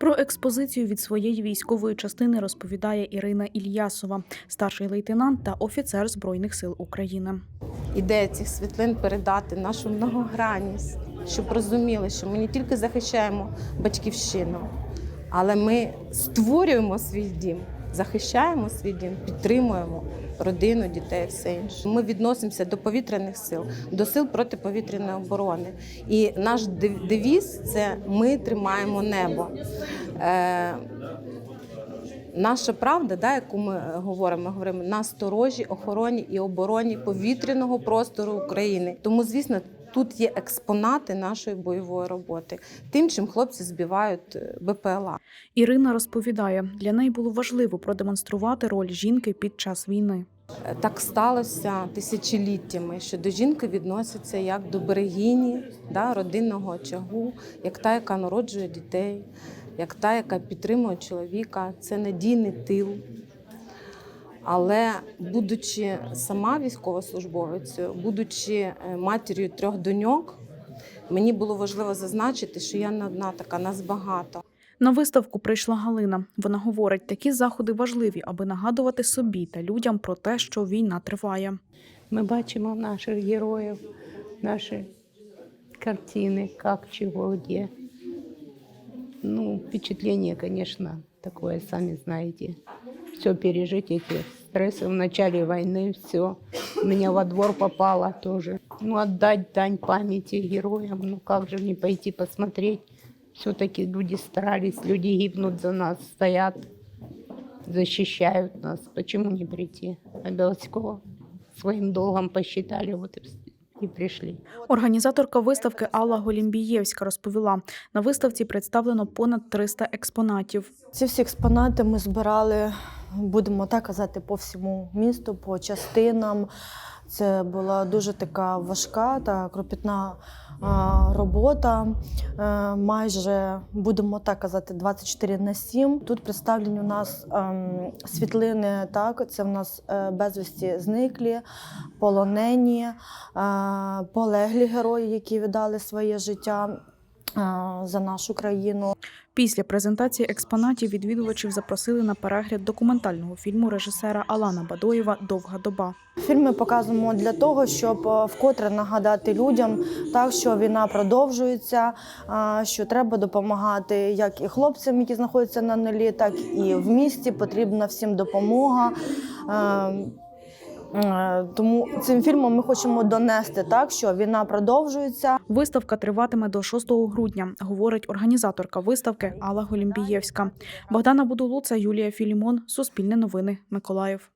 Про експозицію від своєї військової частини розповідає Ірина Ільясова, старший лейтенант та офіцер Збройних сил України. ідея цих світлин передати нашу многогранність, щоб розуміли, що ми не тільки захищаємо батьківщину, але ми створюємо свій дім, захищаємо свій дім, підтримуємо родину, дітей, все інше. Ми відносимося до повітряних сил, до сил протиповітряної оборони. І наш дев- девіз це ми тримаємо небо. Е, Наша правда, да, яку ми е, говоримо, ми говоримо на сторожі, охороні і обороні повітряного простору України. Тому, звісно, тут є експонати нашої бойової роботи, тим, чим хлопці збивають е, БПЛА. Ірина розповідає, для неї було важливо продемонструвати роль жінки під час війни. Так сталося тисячоліттями, що до жінки відносяться як до берегині да, родинного очагу, як та, яка народжує дітей, як та, яка підтримує чоловіка. Це надійний тил. Але будучи сама військовослужбовицею, будучи е, матір'ю трьох доньок, мені було важливо зазначити, що я не одна така, нас багато. На виставку прийшла Галина. Вона говорить, такі заходи важливі, аби нагадувати собі та людям про те, що війна триває. Ми бачимо наших героїв, наші картини, як, чого, де. Ну, впечатление, конечно, такое, сами знаете. Все пережить, эти стрессы в начале войны, все. У меня во двор попало тоже. Ну, отдать дань памяти героям, ну как же не пойти посмотреть. Все-таки люди старались, люди гибнут за нас, стоят, защищают нас. Почему не прийти? А Белоцкого своим долгом посчитали, вот и, и пришли. Організаторка виставки Алла Голімбієвська розповіла, на виставці представлено понад 300 експонатів. Ці всі експонати ми збирали, будемо так казати, по всьому місту, по частинам. Це була дуже така важка та кропітна робота. Е, Майже будемо так казати, 24 на 7. Тут представлені у нас ем, світлини. Так, це в нас е, безвісті зниклі, полонені, е, полеглі герої, які віддали своє життя за нашу країну. Після презентації експонатів відвідувачів запросили на перегляд документального фільму режисера Алана Бадоєва Довга доба. Фільм ми показуємо для того, щоб е, вкотре нагадати людям, так що війна продовжується, що треба допомагати як і хлопцям, які знаходяться на нулі, так і в місті. Потрібна всім допомога. Е, Тому цим фільмом ми хочемо донести так, що війна продовжується. Виставка триватиме до 6 грудня, говорить організаторка виставки Алла Голімбієвська. Богдана Будулуца, Юлія Філімон, Суспільне новини, Миколаїв.